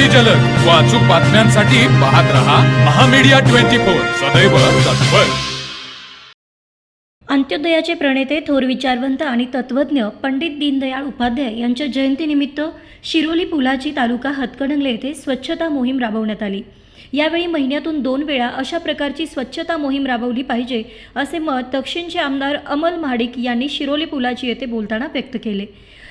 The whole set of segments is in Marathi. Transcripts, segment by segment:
अगदी जलद. व अचूक बातम्यांसाठी पाहत रहा महामीडिया ट्वेंटी फोर. सदैव तत्पर. अंत्योदयाचे प्रणेते थोर विचारवंत आणि तत्वज्ञ पंडित दीनदयाळ उपाध्याय यांच्या जयंतीनिमित्त शिरोली पुलाची तालुका हतकणंगले येथे स्वच्छता मोहीम राबवण्यात आली. यावेळी महिन्यातून दोन वेळा अशा प्रकारची स्वच्छता मोहीम राबवली पाहिजे असे मत दक्षिणचे आमदार अमल महाडिक यांनी शिरोली पुलाची येथे बोलताना व्यक्त केले.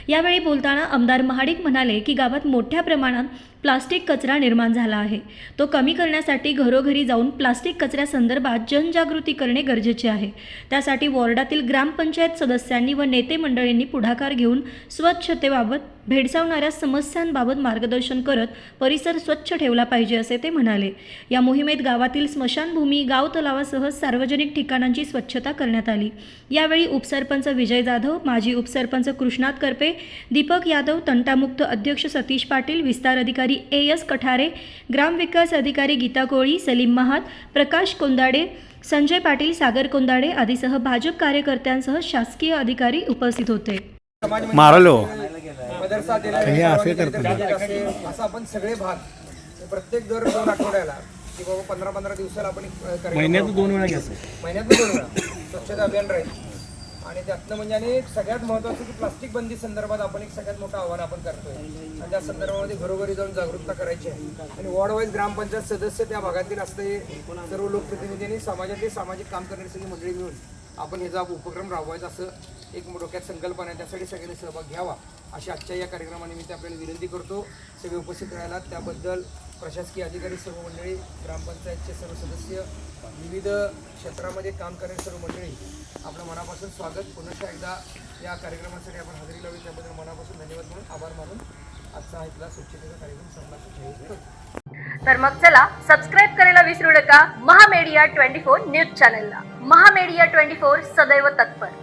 यावेळी बोलताना आमदार महाडिक म्हणाले की गावात मोठ्या प्रमाणात प्लास्टिक कचरा निर्माण झाला आहे. तो कमी करण्यासाठी घरोघरी जाऊन प्लास्टिक कचऱ्यासंदर्भात जनजागृती करणे गरजेचे आहे. त्यासाठी वॉर्डातील ग्रामपंचायत सदस्यांनी व नेते मंडळींनी पुढाकार घेऊन स्वच्छतेबाबत भेडसावणाऱ्या समस्यांबाबत मार्गदर्शन करत परिसर स्वच्छ ठेवला पाहिजे असे ते म्हणाले. या मोहिमेत गावातील स्मशानभूमी गाव तलावासह सार्वजनिक ठिकाणांची स्वच्छता करण्यात आली. यावेळी उपसरपंच विजय जाधव माजी उपसरपंच कृष्णात करपे दीपक यादव तंटामुक्त अध्यक्ष सतीश पाटील विस्तार अधिकारी ए एस कठारे ग्रामविकास अधिकारी गीता कोळी सलीम महात प्रकाश कोंदाडे संजय पाटील सागर कोंदाडे आदीसह भाजप कार्यकर्त्यांसह शासकीय अधिकारी उपस्थित होते. मारलो. असं आपण सगळे भाग प्रत्येक दर दोन आठवड्याला की बाबा पंधरा पंधरा दिवसाला आपण एक, अ, कार्यक्रम महिन्यात. दोन वेळा घ्यायचं महिन्यातून दोन वेळा. स्वच्छता अभियान राहील. आणि त्यातनं म्हणजे आणि सगळ्यात महत्त्वाचं की प्लास्टिक बंदी संदर्भात आपण एक सगळ्यात मोठं आव्हान आपण करतोय. आणि त्या संदर्भामध्ये घरोघरी जाऊन जागरूकता करायची आहे. आणि वॉर्ड वाईज ग्रामपंचायत सदस्य त्या भागातील असते सर्व लोकप्रतिनिधी आणि समाजातले सामाजिक काम करणारी सगळी मंडळी मिळून आपण ह्याचा उपक्रम राबवायचा असं एक डोक्यात संकल्पना आहे. त्यासाठी सगळ्यांनी सहभाग घ्यावा. अशी आजच्या या कार्यक्रमानिमित्त आपल्याला विनंती करतो. सगळे उपस्थित राहायला त्याबद्दल प्रशासकीय अधिकारी सर्व मंडळी ग्रामपंचायतचे सर्व सदस्य विविध क्षेत्रामध्ये काम करणारी सर्व मंडळी आपलं मनापासून स्वागत. पुन्हा एकदा या कार्यक्रमासाठी आपण हजेरी लावली त्याबद्दल मनापासून धन्यवाद म्हणून आभार मानून आजचा इथला स्वच्छतेचा कार्यक्रम संपला. तर मग चला सबस्क्राईब करायला विसरू नका. महामेडिया ट्वेंटी फोर न्यूज चॅनलला. महामेडिया ट्वेंटी फोर सदैव तत्पर.